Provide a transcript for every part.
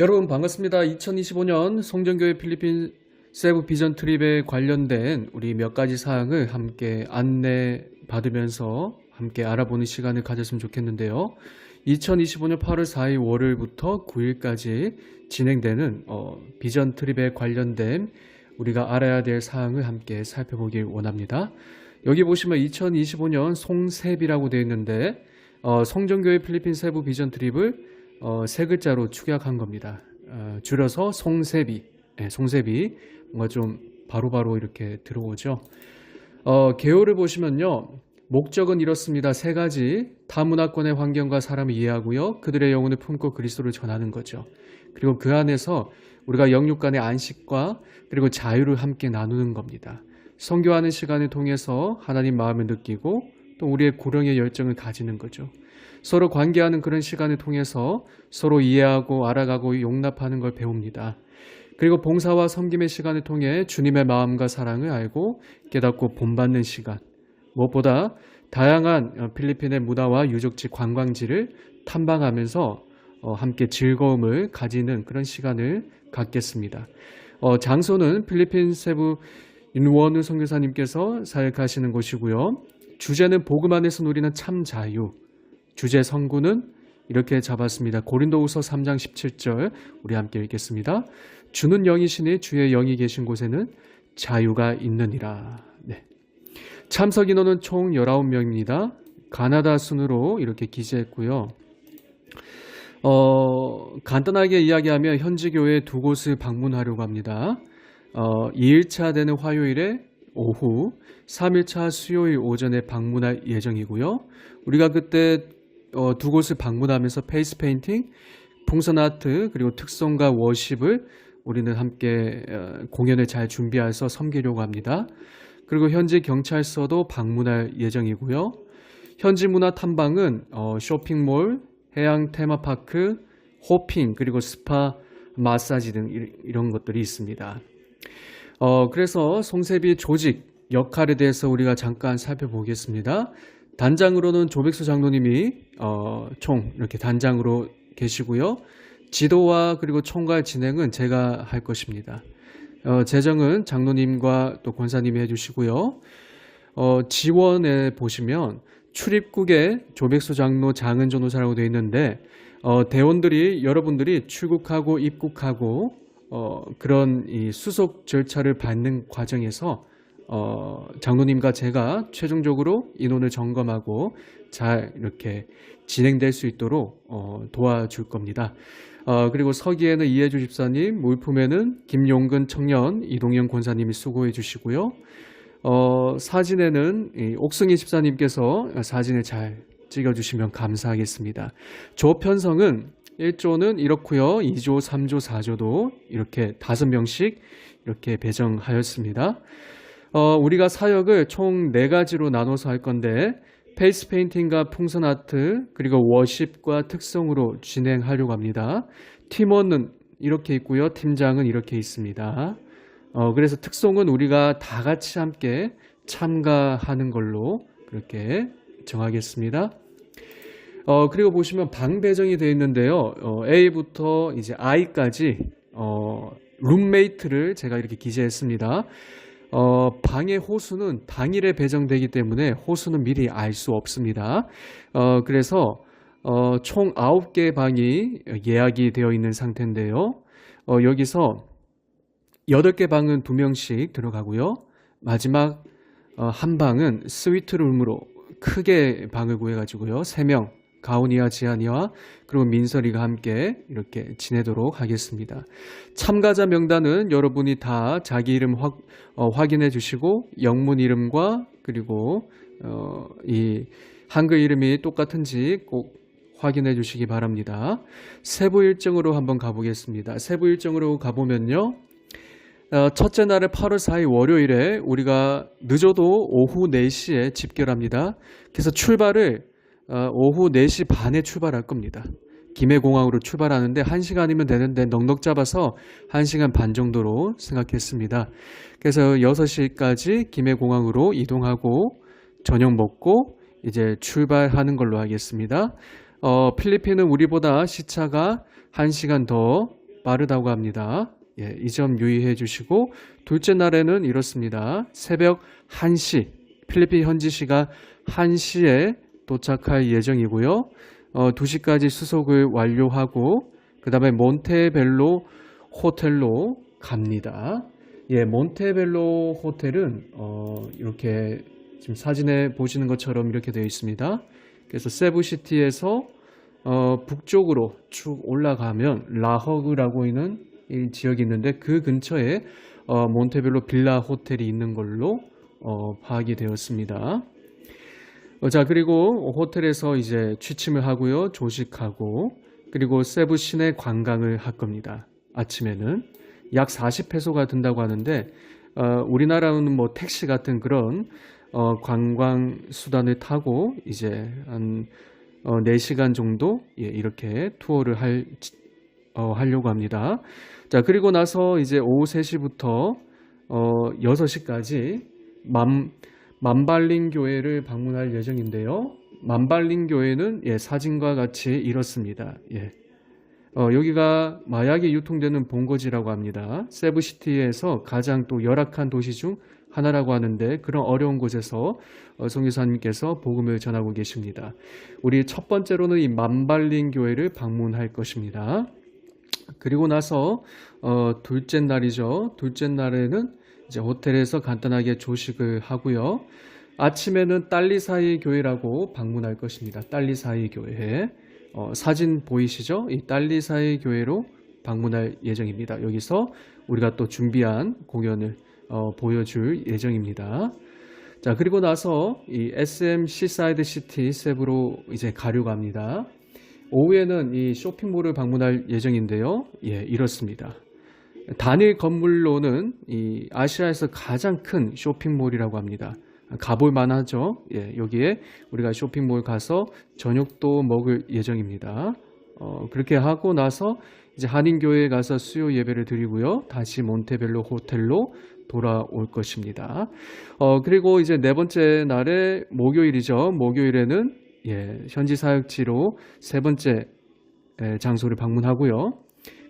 여러분 반갑습니다. 2025년 송정교회 필리핀 세부 비전 트립에 관련된 우리 몇 가지 사항을 함께 안내 받으면서 함께 알아보는 시간을 가졌으면 좋겠는데요. 2025년 8월 4일 월요일부터 9일까지 진행되는 어, 비전 트립에 관련된 우리가 알아야 될 사항을 함께 살펴보길 원합니다. 여기 보시면 2025년 송셉이라고 되어 있는데 어, 송정교회 필리핀 세부 비전 트립을 어, 세 글자로 축약한 겁니다. 어, 줄여서 송세비, 네, 송세비 뭔가 좀 바로 바로 이렇게 들어오죠. 어, 개요를 보시면요. 목적은 이렇습니다. 세 가지 타문화권의 환경과 사람을 이해하고요. 그들의 영혼을 품고 그리스도를 전하는 거죠. 그리고 그 안에서 우리가 영육 간의 안식과 그리고 자유를 함께 나누는 겁니다. 성교하는 시간을 통해서 하나님 마음을 느끼고 또 우리의 고령의 열정을 가지는 거죠. 서로 관계하는 그런 시간을 통해서 서로 이해하고 알아가고 용납하는 걸 배웁니다. 그리고 봉사와 섬김의 시간을 통해 주님의 마음과 사랑을 알고 깨닫고 본받는 시간. 무엇보다 다양한 어, 필리핀의 문화와 유적지 관광지를 탐방하면서 어, 함께 즐거움을 가지는 그런 시간을 갖겠습니다. 어, 장소는 필리핀 세부 윤원우 선교사님께서 사역하시는 곳이고요. 주제는 복음 안에서 누리는 참 자유. 주제 성구는 이렇게 잡았습니다. 고린도후서 3장 17절 우리 함께 읽겠습니다. 주는 영이시니 주의 영이 계신 곳에는 자유가 있느니라. 네. 참석 인원은 총 19명입니다. 가나다 순으로 이렇게 기재했고요. 어, 간단하게 이야기하면 현지 교회 두 곳을 방문하려고 합니다. 어, 2일차 되는 화요일에 오후, 3일차 수요일 오전에 방문할 예정이고요. 우리가 그때 어, 두 곳을 방문하면서 페이스 페인팅, 풍선 아트 그리고 특성과 워십을 우리는 함께 어, 공연을 잘 준비해서 섬기려고 합니다. 그리고 현지 경찰서도 방문할 예정이고요. 현지 문화 탐방은 어, 쇼핑몰, 해양 테마파크, 호핑 그리고 스파, 마사지 등 이- 이런 것들이 있습니다. 어, 그래서 송세비 조직 역할에 대해서 우리가 잠깐 살펴보겠습니다. 단장으로는 조백수 장로님이 어, 총 이렇게 단장으로 계시고요. 지도와 그리고 총괄 진행은 제가 할 것입니다. 어, 재정은 장로님과 또 권사님이 해주시고요. 어, 지원에 보시면 출입국에 조백수 장로 장은 전도사라고 되어 있는데 어, 대원들이 여러분들이 출국하고 입국하고 어, 그런 이 수속 절차를 밟는 과정에서 어, 장로님과 제가 최종적으로 인원을 점검하고 잘 이렇게 진행될 수 있도록 어, 도와줄 겁니다. 어, 그리고 서기에는 이해주 집사님, 물품에는 김용근 청년, 이동영 권사님이 수고해 주시고요. 어, 사진에는 이 옥승희 집사님께서 사진을 잘 찍어주시면 감사하겠습니다. 조 편성은 1조는 이렇고요. 2조, 3조, 4조도 이렇게 다섯 명씩 이렇게 배정하였습니다. 어, 우리가 사역을 총 네 가지로 나눠서 할 건데 페이스 페인팅과 풍선 아트 그리고 워십과 특성으로 진행하려고 합니다. 팀원은 이렇게 있고요. 팀장은 이렇게 있습니다. 어, 그래서 특성은 우리가 다 같이 함께 참가하는 걸로 그렇게 정하겠습니다. 어, 그리고 보시면 방 배정이 되어 있는데요. 어, A부터 이제 I까지 어, 룸메이트를 제가 이렇게 기재했습니다. 어, 방의 호수는 당일에 배정되기 때문에 호수는 미리 알 수 없습니다. 어, 그래서 어, 총 9개 방이 예약이 되어 있는 상태인데요. 어, 여기서 8개 방은 2명씩 들어가고요. 마지막 어, 한 방은 스위트룸으로 크게 방을 구해가지고요. 3명, 가온이와 지안이와 그리고 민설이가 함께 이렇게 지내도록 하겠습니다. 참가자 명단은 여러분이 다 자기 이름 확, 어, 확인해 주시고 영문 이름과 그리고 어, 이 한글 이름이 똑같은지 꼭 확인해 주시기 바랍니다. 세부 일정으로 한번 가보겠습니다. 세부 일정으로 가보면요. 어, 첫째 날은 8월 4일 월요일에 우리가 늦어도 오후 4시에 집결합니다. 그래서 출발을 어, 오후 4시 반에 출발할 겁니다. 김해공항으로 출발하는데 1시간이면 되는데 넉넉 잡아서 1시간 반 정도로 생각했습니다. 그래서 6시까지 김해공항으로 이동하고 저녁 먹고 이제 출발하는 걸로 하겠습니다. 어, 필리핀은 우리보다 시차가 1시간 더 빠르다고 합니다. 예, 이 점 유의해 주시고 둘째 날에는 이렇습니다. 새벽 1시 필리핀 현지 시간 1시에 도착할 예정이고요. 어, 2시까지 수속을 완료하고 그 다음에 몬테벨로 호텔로 갑니다. 예, 몬테벨로 호텔은 어, 이렇게 지금 사진에 보시는 것처럼 이렇게 되어 있습니다. 그래서 세부시티에서 어, 북쪽으로 쭉 올라가면 라허그라고 있는 이 지역이 있는데 그 근처에 어, 몬테벨로 빌라 호텔이 있는 걸로 어, 파악이 되었습니다. 어, 자 그리고 호텔에서 이제 취침을 하고요, 조식하고 그리고 세부 시내 관광을 할 겁니다. 아침에는 약 40페소가 든다고 하는데 어, 우리나라는 뭐 택시 같은 그런 어, 관광 수단을 타고 이제 한 어, 4시간 정도 예, 이렇게 투어를 할, 어, 하려고 합니다. 자, 그리고 나서 이제 오후 3시부터 어, 6시까지 만, 만발린 교회를 방문할 예정인데요. 만발린 교회는 예, 사진과 같이 이렇습니다. 예. 어, 여기가 마약이 유통되는 본거지라고 합니다. 세부시티에서 가장 또 열악한 도시 중 하나라고 하는데 그런 어려운 곳에서 어, 성교사님께서 복음을 전하고 계십니다. 우리 첫 번째로는 이 만발린 교회를 방문할 것입니다. 그리고 나서 어, 둘째 날이죠. 둘째 날에는 이제 호텔에서 간단하게 조식을 하고요. 아침에는 딸리사이 교회라고 방문할 것입니다. 딸리사이 교회. 어, 사진 보이시죠? 이 딸리사이 교회로 방문할 예정입니다. 여기서 우리가 또 준비한 공연을 어, 보여줄 예정입니다. 자, 그리고 나서 이 SM 시사이드 시티 세부로 이제 가려고 합니다. 오후에는 이 쇼핑몰을 방문할 예정인데요. 예, 이렇습니다. 단일 건물로는 이 아시아에서 가장 큰 쇼핑몰이라고 합니다. 가볼 만하죠. 예, 여기에 우리가 쇼핑몰 가서 저녁도 먹을 예정입니다. 어, 그렇게 하고 나서 이제 한인교회에 가서 수요 예배를 드리고요. 다시 몬테벨로 호텔로 돌아올 것입니다. 어, 그리고 이제 네 번째 날에 목요일이죠. 목요일에는 예, 현지 사역지로 세 번째 예, 장소를 방문하고요.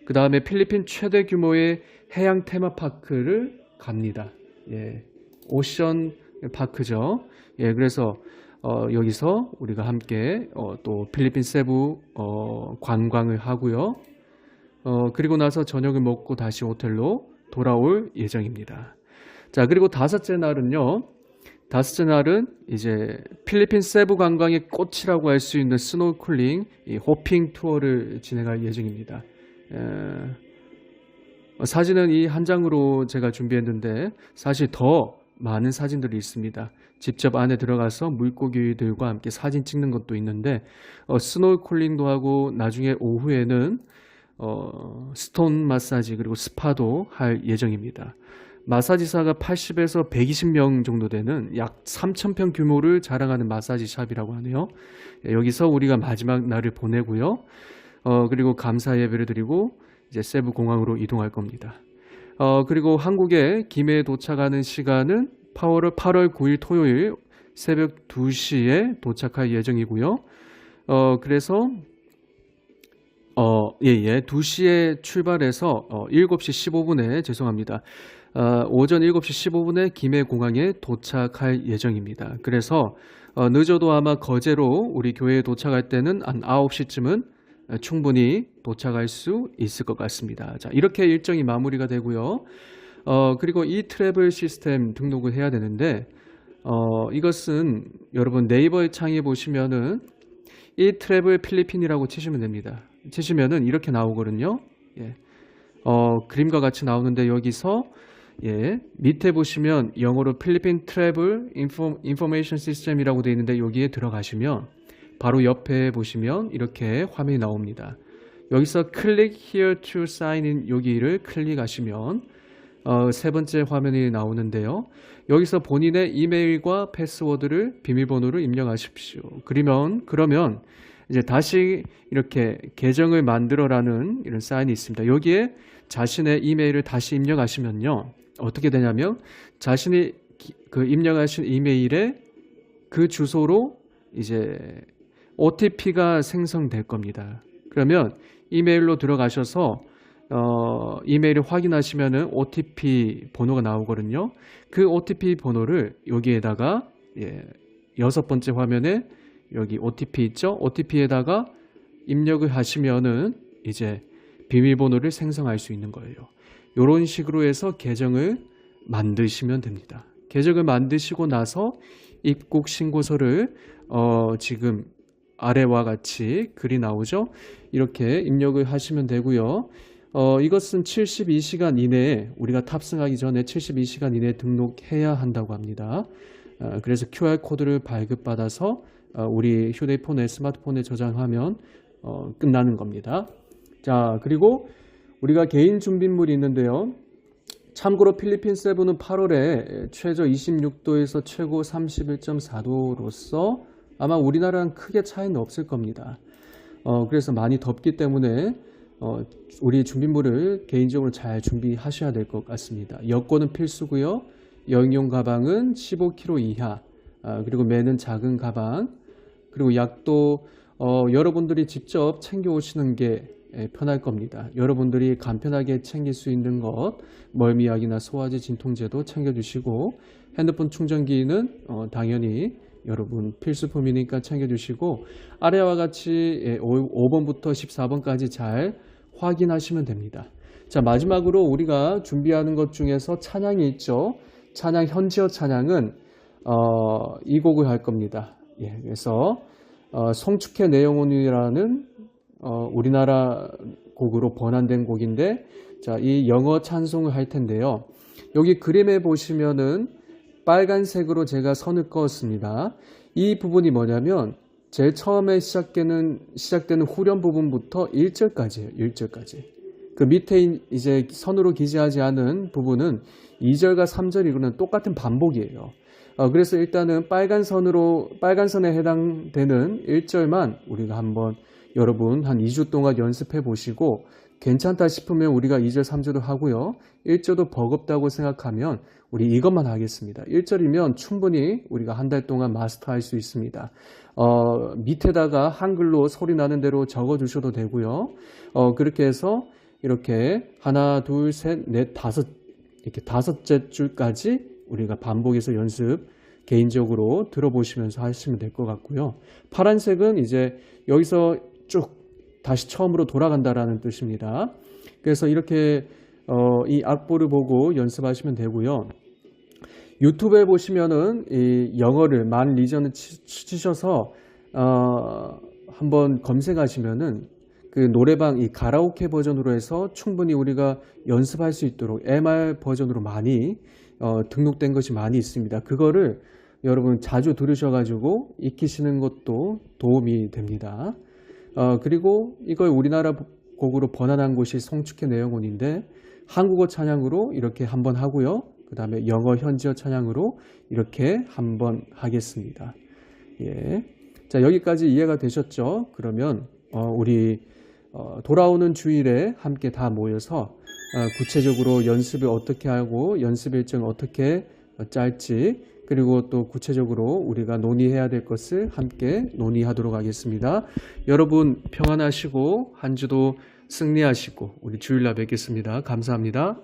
그 다음에 필리핀 최대 규모의 해양 테마파크를 갑니다. 예, 오션 파크죠. 예, 그래서 어, 여기서 우리가 함께 어, 또 필리핀 세부 어, 관광을 하고요. 어, 그리고 나서 저녁을 먹고 다시 호텔로 돌아올 예정입니다. 자, 그리고 다섯째 날은요. 다섯째 날은 이제 필리핀 세부 관광의 꽃이라고 할 수 있는 스노클링, 이 호핑 투어를 진행할 예정입니다. 에, 어, 사진은 이 한 장으로 제가 준비했는데 사실 더 많은 사진들이 있습니다. 직접 안에 들어가서 물고기들과 함께 사진 찍는 것도 있는데 어, 스노클링도 하고 나중에 오후에는 어, 스톤 마사지 그리고 스파도 할 예정입니다. 마사지사가 80에서 120명 정도 되는 약 3,000평 규모를 자랑하는 마사지 샵이라고 하네요. 예, 여기서 우리가 마지막 날을 보내고요. 어, 그리고 감사 예배를 드리고 이제 세부 공항으로 이동할 겁니다. 어, 그리고 한국에 김해에 도착하는 시간은 8월, 8월 9일 토요일 새벽 2시에 도착할 예정이고요. 어, 그래서 어, 예, 예. 2시에 출발해서 어, 7시 15분에 죄송합니다. 어, 오전 7시 15분에 김해 공항에 도착할 예정입니다. 그래서 어, 늦어도 아마 거제로 우리 교회에 도착할 때는 한 9시쯤은 충분히 도착할 수 있을 것 같습니다. 자, 이렇게 일정이 마무리가 되고요. 어, 그리고 이 트래블 시스템 등록을 해야 되는데 어, 이것은 여러분 네이버에 창에 보시면은 이 트래블 필리핀이라고 치시면 됩니다. 치시면은 이렇게 나오거든요. 예. 어, 그림과 같이 나오는데 여기서 예, 밑에 보시면 영어로 필리핀 트래블 인포, 인포메이션 시스템이라고 되어 있는데 여기에 들어가시면 바로 옆에 보시면 이렇게 화면이 나옵니다. 여기서 클릭 here to sign in 여기를 클릭하시면 어, 세 번째 화면이 나오는데요. 여기서 본인의 이메일과 패스워드를 비밀번호를 입력하십시오. 그러면 그러면 이제 다시 이렇게 계정을 만들어라는 이런 사인이 있습니다. 여기에 자신의 이메일을 다시 입력하시면요. 어떻게 되냐면 자신이 기- 그 입력하신 이메일에 그 주소로 이제 OTP가 생성될 겁니다. 그러면 이메일로 들어가셔서 어, 이메일을 확인하시면은 OTP 번호가 나오거든요. 그 OTP 번호를 여기에다가 예, 여섯 번째 화면에 여기 OTP 있죠? OTP에다가 입력을 하시면은 이제 비밀번호를 생성할 수 있는 거예요. 이런 식으로 해서 계정을 만드시면 됩니다. 계정을 만드시고 나서 입국 신고서를 어, 지금 아래와 같이 글이 나오죠. 이렇게 입력을 하시면 되고요. 어, 이것은 72시간 이내에 우리가 탑승하기 전에 72시간 이내에 등록해야 한다고 합니다. 어, 그래서 QR 코드를 발급받아서 어, 우리 휴대폰에 스마트폰에 저장하면 어, 끝나는 겁니다. 자 그리고 우리가 개인 준비물이 있는데요. 참고로 필리핀 세부는 8월에 최저 26도에서 최고 31.4도로서 아마 우리나라랑 크게 차이는 없을 겁니다. 어, 그래서 많이 덥기 때문에 어, 우리 준비물을 개인적으로 잘 준비하셔야 될 것 같습니다. 여권은 필수고요. 여행용 가방은 15kg 이하, 아, 그리고 매는 작은 가방, 그리고 약도 어, 여러분들이 직접 챙겨 오시는 게 예, 편할 겁니다. 여러분들이 간편하게 챙길 수 있는 것, 멀미약이나 소화제 진통제도 챙겨주시고 핸드폰 충전기는 어, 당연히 여러분 필수품이니까 챙겨주시고 아래와 같이 예, 5번부터 14번까지 잘 확인하시면 됩니다. 자 마지막으로 우리가 준비하는 것 중에서 찬양이 있죠. 찬양 현지어 찬양은 어, 이 곡을 할 겁니다. 예, 그래서 어, 송축해 내 영혼이라는 어, 우리나라 곡으로 번안된 곡인데 자, 이 영어 찬송을 할 텐데요. 여기 그림에 보시면은 빨간색으로 제가 선을 그었습니다. 이 부분이 뭐냐면 제일 처음에 시작되는 시작되는 후렴 부분부터 1절까지예요. 1절까지. 그 밑에 이제 선으로 기재하지 않은 부분은 2절과 3절이고는 똑같은 반복이에요. 어, 그래서 일단은 빨간 선으로 빨간 선에 해당되는 1절만 우리가 한번 여러분 한 2주 동안 연습해 보시고 괜찮다 싶으면 우리가 2절, 3절도 하고요. 1절도 버겁다고 생각하면 우리 이것만 하겠습니다. 1절이면 충분히 우리가 한 달 동안 마스터할 수 있습니다. 어, 밑에다가 한글로 소리 나는 대로 적어 주셔도 되고요. 어, 그렇게 해서 이렇게 하나, 둘, 셋, 넷, 다섯 이렇게 다섯째 줄까지 우리가 반복해서 연습 개인적으로 들어보시면서 하시면 될 것 같고요. 파란색은 이제 여기서 쭉 다시 처음으로 돌아간다라는 뜻입니다. 그래서 이렇게 어, 이 악보를 보고 연습하시면 되고요. 유튜브에 보시면은 이 영어를 만 리전을 치- 치셔서 어, 한번 검색하시면은 그 노래방 이 가라오케 버전으로 해서 충분히 우리가 연습할 수 있도록 MR 버전으로 많이 어, 등록된 것이 많이 있습니다. 그거를 여러분 자주 들으셔가지고 익히시는 것도 도움이 됩니다. 어, 그리고 이걸 우리나라 곡으로 번안한 곳이 송축회 내영혼인데 한국어 찬양으로 이렇게 한번 하고요. 그 다음에 영어 현지어 찬양으로 이렇게 한번 하겠습니다. 예. 자, 여기까지 이해가 되셨죠? 그러면 어, 우리 어, 돌아오는 주일에 함께 다 모여서 어, 구체적으로 연습을 어떻게 하고 연습 일정 어떻게 어, 짤지 그리고 또 구체적으로 우리가 논의해야 될 것을 함께 논의하도록 하겠습니다. 여러분 평안하시고 한 주도 승리하시고 우리 주일날 뵙겠습니다. 감사합니다.